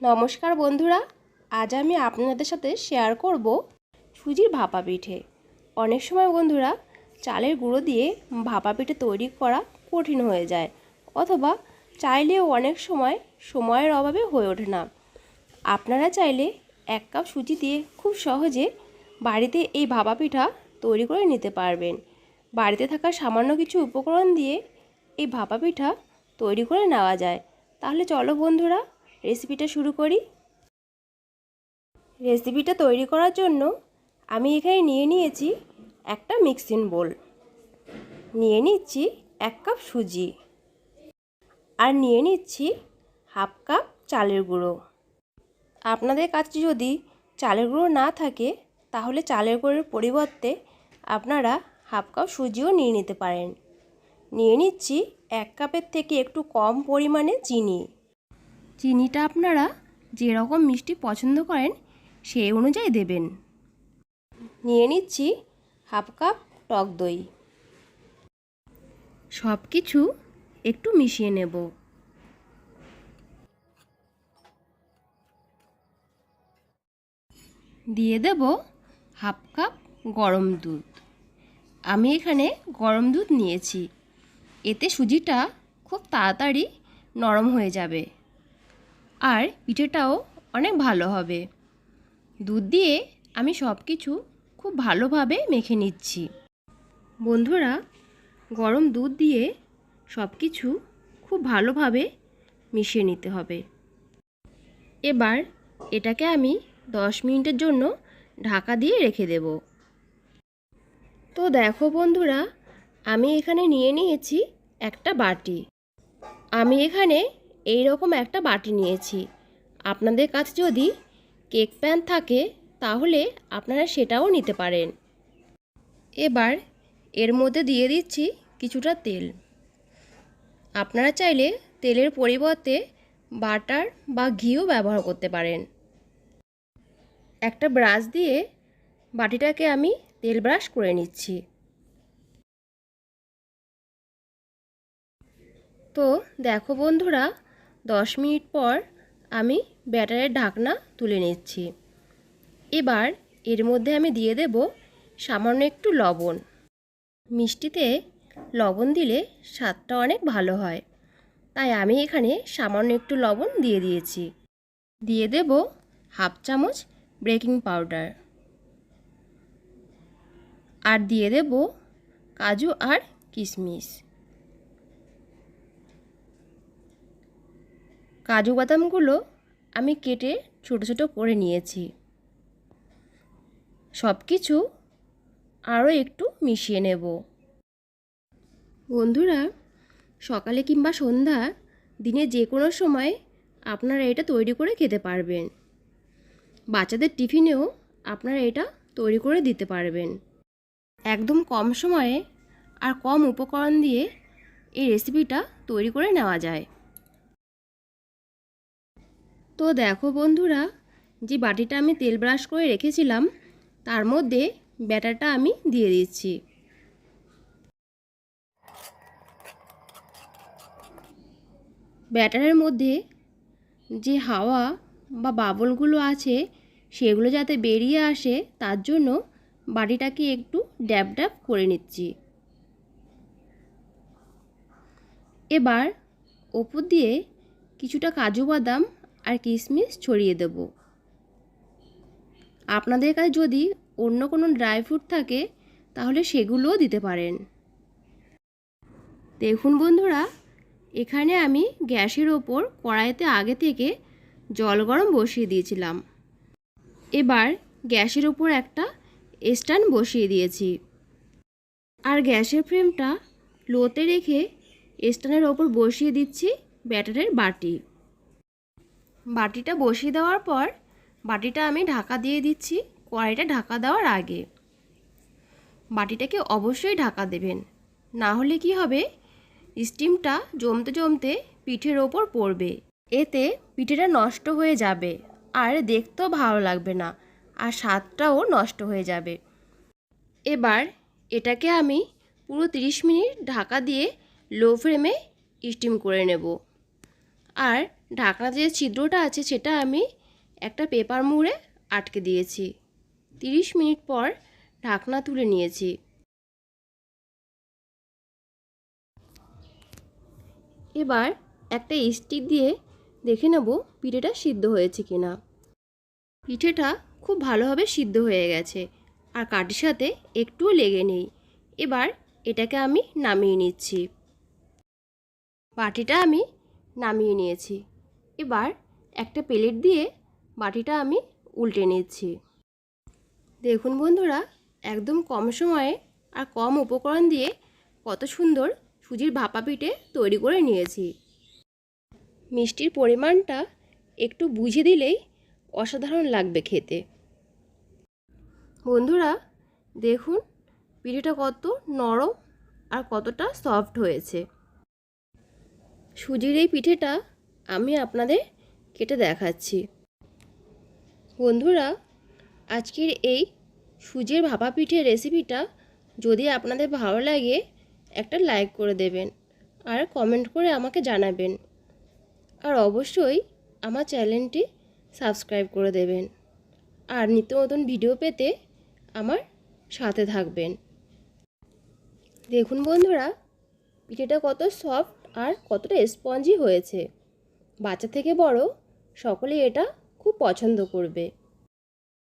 নমস্কার বন্ধুরা, আজ আমি আপনাদের সাথে শেয়ার করব সুজির ভাপা পিঠে। অনেক সময় বন্ধুরা, চালের গুঁড়ো দিয়ে ভাপা পিঠে তৈরি করা কঠিন হয়ে যায়, অথবা চাইলেও অনেক সময় সময়ের অভাবে হয়ে ওঠে না। আপনারা চাইলে এক কাপ সুজি দিয়ে খুব সহজে বাড়িতে এই ভাপা পিঠা তৈরি করে নিতে পারবেন। বাড়িতে থাকা সামান্য কিছু উপকরণ দিয়ে এই ভাপা পিঠা তৈরি করে নেওয়া যায়। তাহলে চলো বন্ধুরা রেসিপিটা শুরু করি। রেসিপিটা তৈরি করার জন্য আমি এখানে নিয়ে নিয়েছি একটা মিক্সিং বোল। নিয়ে নিচ্ছি এক কাপ সুজি। আর নিয়ে নিচ্ছি হাফ কাপ চালের গুঁড়ো। আপনাদের কাছে যদি চালের গুঁড়ো না থাকে, তাহলে চালের গুঁড়োর পরিবর্তে আপনারা হাফ কাপ সুজিও নিয়ে নিতে পারেন। নিয়ে নিচ্ছি এক কাপের থেকে একটু কম পরিমাণে চিনি। চিনিটা আপনারা যেরকম মিষ্টি পছন্দ করেন সেই অনুযায়ী দেবেন। নিয়ে নিচ্ছি হাফ কাপ টক দই। সব কিছু একটু মিশিয়ে নেব। দিয়ে দেব হাফ কাপ গরম দুধ। আমি এখানে গরম দুধ নিয়েছি। এতে সুজিটা খুব তাড়াতাড়ি নরম হয়ে যাবে। আর পিঠেটাও অনেক ভালো হবে। দুধ দিয়ে আমি সব কিছু খুব ভালোভাবে মেখে নিচ্ছি। বন্ধুরা, গরম দুধ দিয়ে সব কিছু খুব ভালোভাবে মিশিয়ে নিতে হবে। এবার এটাকে আমি দশ মিনিটের জন্য ঢাকা দিয়ে রেখে দেব। তো দেখো বন্ধুরা, আমি এখানে নিয়ে নিয়েছি একটা বাটি। আমি এখানে এই রকম একটা বাটি নিয়েছি। আপনাদের কাছে যদি কেক প্যান থাকে, তাহলে আপনারা সেটাও নিতে পারেন। এবার এর মধ্যে দিয়ে দিচ্ছি কিছুটা তেল। আপনারা চাইলে তেলের পরিবর্তে বাটার বা ঘিও ব্যবহার করতে পারেন। একটা ব্রাশ দিয়ে বাটিটাকে আমি তেল ব্রাশ করে নিচ্ছি। তো দেখো বন্ধুরা দশ মিনিট পর আমি ব্যাটারের ঢাকনা তুলে নিচ্ছি। এবার এর মধ্যে আমি দিয়ে দেব সামান্য একটু লবণ। মিষ্টিতে লবণ দিলে স্বাদটা অনেক ভালো হয়। তাই আমি এখানে সামান্য একটু লবণ দিয়ে দিয়েছি। দিয়ে দেব হাফ চামচ বেকিং পাউডার। আর দিয়ে দেব কাজু আর কিশমিশ। কাজু বাদামগুলো আমি কেটে ছোট ছোট করে নিয়েছি। সব কিছু আরও একটু মিশিয়ে নেব। বন্ধুরা, সকালে কিংবা সন্ধ্যা দিনে যে কোনো সময় আপনারা এটা তৈরি করে খেতে পারবেন। বাচ্চাদের টিফিনেও আপনারা এটা তৈরি করে দিতে পারবেন। একদম কম সময়ে আর কম উপকরণ দিয়ে এই রেসিপিটা তৈরি করে নেওয়া যায়। তো দেখো বন্ধুরা, যে বাটিটা আমি তেল ব্রাশ করে রেখেছিলাম, তার মধ্যে ব্যাটারটা আমি দিয়ে দিচ্ছি। ব্যাটারের মধ্যে যে হাওয়া বা বাবলগুলো আছে, সেগুলো যাতে বেরিয়ে আসে, তার জন্য বাটিটাকে একটু ড্যাব ড্যাব করে নিচ্ছি। এবার ওপর দিয়ে কিছুটা কাজু বাদাম আর কিশমিশ ছড়িয়ে দেব। আপনাদের কাছে যদি অন্য কোনো ড্রাই ফ্রুট থাকে, তাহলে সেগুলোও দিতে পারেন। দেখুন বন্ধুরা, এখানে আমি গ্যাসের ওপর কড়াইতে আগে থেকে জল গরম বসিয়ে দিয়েছিলাম। এবার গ্যাসের ওপর একটা স্ট্যান্ড বসিয়ে দিয়েছি। আর গ্যাসের ফ্লেমটা লোতে রেখে স্ট্যান্ডের ওপর বসিয়ে দিচ্ছি ব্যাটারের বাটি। বাটিটা বসিয়ে দেওয়ার পর বাটিটা আমি ঢাকা দিয়ে দিচ্ছি কড়াইটা ঢাকা দেওয়ার আগে। বাটিটাকে অবশ্যই ঢাকা দেবেন। না হলে কি হবে? স্টিমটা জমতে জমতে পিঠের ওপর পড়বে। এতে পিঠেটা নষ্ট হয়ে যাবে আর দেখতেও ভালো লাগবে না আর স্বাদটাও নষ্ট হয়ে যাবে। এবার এটাকে আমি পুরো 30 মিনিট ঢাকা দিয়ে লো ফ্লেমে স্টিম করে নেব। আর ঢাকনা যে ছিদ্রটা আছে সেটা আমি একটা পেপার মুড়ে আটকে দিয়েছি। তিরিশ মিনিট পর ঢাকনা তুলে নিয়েছি। এবার একটা স্টিক দিয়ে দেখে নেব পিঠেটা সিদ্ধ হয়েছে কিনা। পিঠেটা খুব ভালোভাবে সিদ্ধ হয়ে গেছে আর কাঠির সাথে একটুও লেগে নেই। এবার এটাকে আমি নামিয়ে নিচ্ছি। বাটিটা আমি নামিয়ে নিয়েছি। এবার একটা প্লেট দিয়ে বাটিটা আমি উল্টে নিচ্ছি। দেখুন বন্ধুরা, একদম কম সময়ে আর কম উপকরণ দিয়ে কত সুন্দর সুজির ভাপা পিঠে তৈরি করে নিয়েছি। মিষ্টির পরিমাণটা একটু বুঝে দিলেই অসাধারণ লাগবে খেতে। বন্ধুরা, দেখুন, পিঠেটা কত নরম আর কতটা সফট হয়েছে। সুজির এই পিঠেটা আমি আপনাদের কেটে দেখাচ্ছি। বন্ধুরা, আজকের এই সুজির ভাপা পিঠের রেসিপিটা যদি আপনাদের ভালো লাগে, একটা লাইক করে দেবেন আর কমেন্ট করে আমাকে জানাবেন। আর অবশ্যই আমার চ্যানেলটি সাবস্ক্রাইব করে দেবেন আর নিত্য নতুন ভিডিও পেতে আমার সাথে থাকবেন। দেখুন বন্ধুরা, পিঠেটা কত সফট আর কতটা স্পঞ্জি হয়েছে। বাচ্চা থেকে বড় সকলেই এটা খুব পছন্দ করবে।